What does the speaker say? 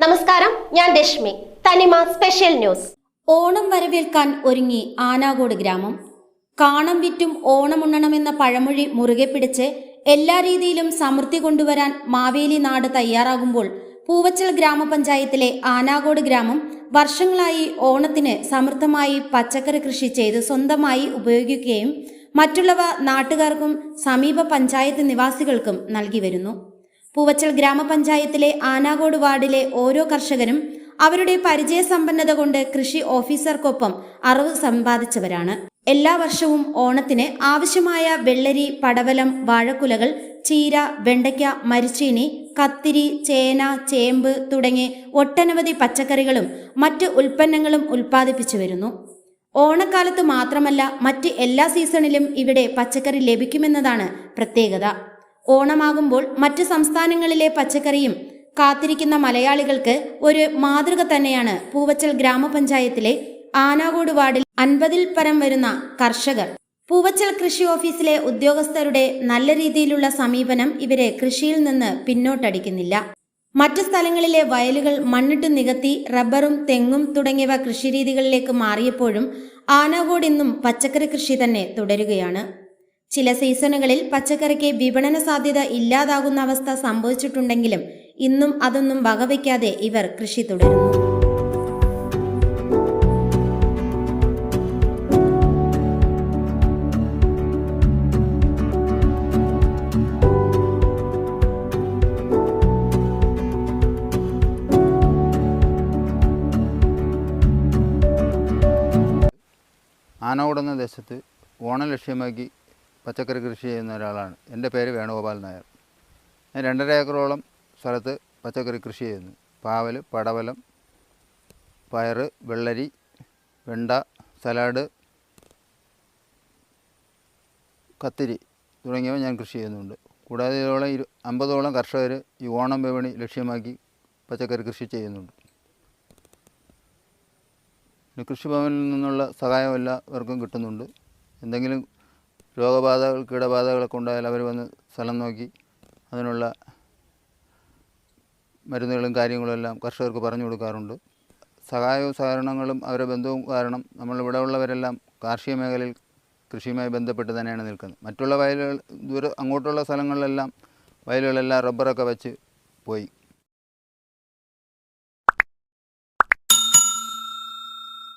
നമസ്കാരം ഞാൻ രശ്മി. തനിമ സ്പെഷ്യൽ ന്യൂസ്. ഓണം വരവേൽക്കാൻ ഒരുങ്ങി ആനാകോട് ഗ്രാമം. കാണം വിറ്റും ഓണമുണ്ണണമെന്ന പഴമൊഴി മുറുകെ പിടിച്ച് എല്ലാ രീതിയിലും സമൃദ്ധി കൊണ്ടുവരാൻ മാവേലി നാട് തയ്യാറാകുമ്പോൾ പൂവച്ചൽ ഗ്രാമപഞ്ചായത്തിലെ ആനാകോട് ഗ്രാമം വർഷങ്ങളായി ഓണത്തിന് സമൃദ്ധമായി പച്ചക്കറി കൃഷി ചെയ്ത് സ്വന്തമായി ഉപയോഗിക്കുകയും മറ്റുള്ളവ നാട്ടുകാർക്കും സമീപ പഞ്ചായത്ത് നിവാസികൾക്കും നൽകി വരുന്നു. പൂവച്ചൽ ഗ്രാമപഞ്ചായത്തിലെ ആനാകോട് വാർഡിലെ ഓരോ കർഷകരും അവരുടെ പരിചയസമ്പന്നത കൊണ്ട് കൃഷി ഓഫീസർക്കൊപ്പം അറിവ് സമ്പാദിച്ചവരാണ്. എല്ലാ വർഷവും ഓണത്തിന് ആവശ്യമായ വെള്ളരി പടവലം വാഴക്കുലകൾ ചീര വെണ്ടയ്ക്ക മരിച്ചീനി കത്തിരി ചേന ചേമ്പ് തുടങ്ങി ഒട്ടനവധി പച്ചക്കറികളും മറ്റ് ഉൽപ്പന്നങ്ങളും ഉൽപ്പാദിപ്പിച്ചു വരുന്നു. ഓണക്കാലത്ത് മാത്രമല്ല മറ്റ് എല്ലാ സീസണിലും ഇവിടെ പച്ചക്കറി ലഭിക്കുമെന്നതാണ് പ്രത്യേകത. ഓണമാകുമ്പോൾ മറ്റ് സംസ്ഥാനങ്ങളിലെ പച്ചക്കറിയും കാത്തിരിക്കുന്ന മലയാളികൾക്ക് ഒരു മാതൃക തന്നെയാണ് പൂവച്ചൽ ഗ്രാമപഞ്ചായത്തിലെ ആനാകോട് വാർഡിൽ അൻപതിൽ പരം വരുന്ന കർഷകർ. പൂവച്ചൽ കൃഷി ഓഫീസിലെ ഉദ്യോഗസ്ഥരുടെ നല്ല രീതിയിലുള്ള സമീപനം ഇവരെ കൃഷിയിൽ നിന്ന് പിന്നോട്ടടിക്കുന്നില്ല. മറ്റു സ്ഥലങ്ങളിലെ വയലുകൾ മണ്ണിട്ട് നികത്തി റബ്ബറും തെങ്ങും തുടങ്ങിയവ കൃഷിരീതികളിലേക്ക് മാറിയപ്പോഴും ആനാകോട് ഇന്നും പച്ചക്കറി കൃഷി തന്നെ തുടരുകയാണ്. ചില സീസണുകളിൽ പച്ചക്കറിക്ക് വിപണന സാധ്യത ഇല്ലാതാകുന്ന അവസ്ഥ സംഭവിച്ചിട്ടുണ്ടെങ്കിലും ഇന്നും അതൊന്നും വകവയ്ക്കാതെ ഇവർ കൃഷി തുടരുന്നു. ആനോട് ദേശത്ത് ഓണം ലക്ഷ്യമാക്കി പച്ചക്കറി കൃഷി ചെയ്യുന്ന ഒരാളാണ്. എന്റെ പേര് വേണുഗോപാൽ നായർ. ഞാൻ രണ്ടര ഏക്കറോളം സ്ഥലത്ത് പച്ചക്കറി കൃഷി ചെയ്യുന്നു. പാവൽ പടവലം പയർ വെള്ളരി വെണ്ട സലാഡ് കത്തിരി തുടങ്ങിയവ ഞാൻ കൃഷി ചെയ്യുന്നുണ്ട്. കൂടാതെ ഇതോളം ഇരു അമ്പതോളം കർഷകർ ഈ ഓണം വിപണി ലക്ഷ്യമാക്കി പച്ചക്കറി കൃഷി ചെയ്യുന്നുണ്ട്. പിന്നെ കൃഷിഭവനിൽ നിന്നുള്ള സഹായം എല്ലാവർക്കും കിട്ടുന്നുണ്ട്. എന്തെങ്കിലും രോഗബാധകൾ കീടബാധകളൊക്കെ ഉണ്ടായാൽ അവർ വന്ന് സ്ഥലം നോക്കി അതിനുള്ള മരുന്നുകളും കാര്യങ്ങളും എല്ലാം കർഷകർക്ക് പറഞ്ഞു കൊടുക്കാറുണ്ട്. സഹായവും സഹകരണങ്ങളും അവരുടെ ബന്ധവും കാരണം നമ്മളിവിടെ ഉള്ളവരെല്ലാം കാർഷിക മേഖലയിൽ കൃഷിയുമായി ബന്ധപ്പെട്ട് തന്നെയാണ് നിൽക്കുന്നത്. മറ്റുള്ള വയലുകൾ ദൂരെ അങ്ങോട്ടുള്ള സ്ഥലങ്ങളിലെല്ലാം വയലുകളെല്ലാം റബ്ബറൊക്കെ വെച്ച് പോയി.